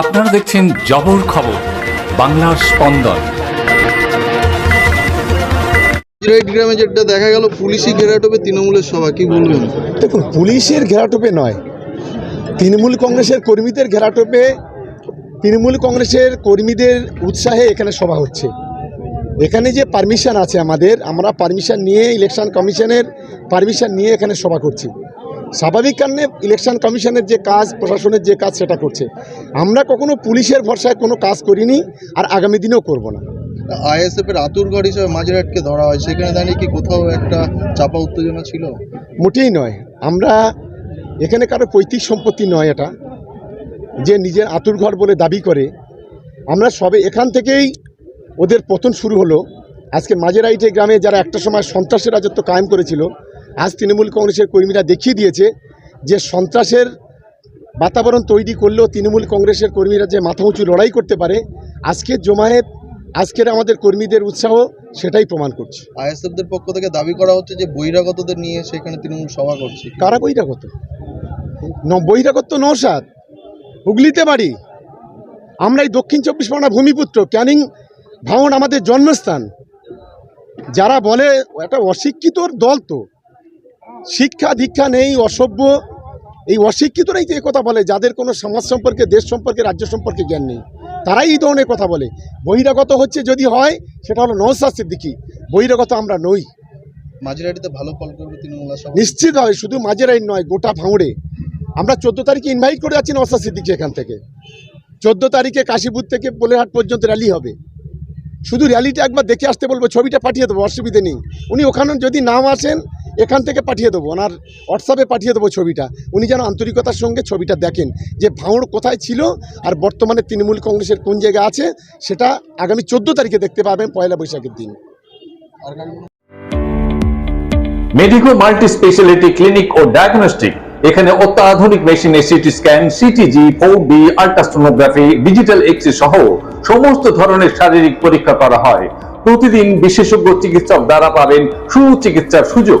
আপনারা দেখছেন জবর খবর বাংলার স্পন্দন। গ্রামে যেটা দেখা গেল পুলিশি ঘেরাটোপে তৃণমূলের সভা কি বলবেন? দেখুন পুলিশের ঘেরাটোপে নয়। তৃণমূল কংগ্রেসের কর্মীদের ঘেরাটোপে তৃণমূল কংগ্রেসের কর্মীদের উৎসাহে এখানে সভা হচ্ছে। এখানে যে পারমিশন আছে আমাদের আমরা পারমিশন নিয়ে ইলেকশন কমিশনের পারমিশন নিয়ে এখানে সভা করছি। স্বাভাবিক কারণে ইলেকশন কমিশনের যে কাজ প্রশাসনের যে কাজ সেটা করছে। আমরা কখনো পুলিশের ভরসায় কোনো কাজ করিনি আর আগামী দিনেও করব না। আইএসএফ এর আতুরঘর হিসেবে মাঝরাটকে ধরা হয় সেখানে দাঁড়িয়ে কি কোথাও একটা চাপা উত্তেজনা ছিল? মোটেই নয়। আমরা এখানে কারও পৈতৃক সম্পত্তি নয় এটা। যে নিজের আতুর ঘর বলে দাবি করে। আমরা সবে এখান থেকেই ওদের পতন শুরু হলো। আজকে মাঝেরাইটে গ্রামে যারা একটা সময় সন্ত্রাসের রাজত্ব কায়েম করেছিল আজ তৃণমূল কংগ্রেসের কর্মীরা দেখিয়ে দিয়েছে যে সন্ত্রাসের বাতাবরণ তৈরি করলেও তৃণমূল কংগ্রেসের কর্মীরা যে মাথা উঁচু লড়াই করতে পারে আজকের জমায়েত আজকের আমাদের কর্মীদের উৎসাহ সেটাই প্রমাণ করছে। আইএসএফ দের পক্ষ থেকে দাবি করা হচ্ছে যে বহিরাগতদের নিয়ে সেখানে তৃণমূল সভা করছে। কারা বহিরাগত? বহিরাগত তো নৌসাদ হুগলিতে বাড়ি। আমরা এই দক্ষিণ চব্বিশ পরগনা ভূমিপুত্র ক্যানিং ভাঙন আমাদের জন্মস্থান। যারা বলে একটা অশিক্ষিতর দল তো। শিক্ষা দীক্ষা নেই অসভ্য। এই অশিক্ষিতরাই যে কথা বলে যাদের কোনো সমাজ সম্পর্কে দেশ সম্পর্কে রাজ্য সম্পর্কে জ্ঞান নেই। তারাই এই ধরনের কথা বলে। বহিরাগত হচ্ছে যদি হয় সেটা হলো নৌসাদ সিদ্দিকি। বহিরাগত আমরা নই। মাঝরাটিতে ভালো ফল করবে তৃণমূল নিশ্চিতভাবে শুধু মাঝেরাই নয় গোটা ভাঙড়ে। আমরা চোদ্দ তারিখে ইনভাইট করে যাচ্ছি নওসাদ সিদ্দিকি এখান থেকে। চোদ্দ তারিখে কাশীপুর থেকে পোলেরহাট পর্যন্ত র্যালি হবে। শুধু র্যালিটা একবার দেখে আসতে বলব ছবিটা পাঠিয়ে দেবো অসুবিধে নেই। উনি ওখানে যদি নাম আসেন এখান থেকে পাঠিয়ে দেবো, ওনার হোয়াটসঅ্যাপে পাঠিয়ে দেবো ছবিটা। উনি যেন আন্তরিকতার সঙ্গে ছবিটা দেখেন যে ভাঙড় কোথায় ছিল আর বর্তমানে তৃণমূল কংগ্রেসের কোন জায়গায় আছে, সেটা আগামী চোদ্দ তারিখে দেখতে পাবেন পয়লা বৈশাখের দিন। মেডিকো মাল্টি স্পেশালিটি ক্লিনিক ও ডায়াগনস্টিক, এখানে অত্যাধুনিক মেশিনে CT scan, CTG four D ultrasonography, digital X সহ সমস্ত ধরনের শারীরিক পরীক্ষা করা হয়। প্রতিদিন বিশেষজ্ঞ চিকিৎসক দ্বারা পাবেন সুচিকিৎসার সুযোগ।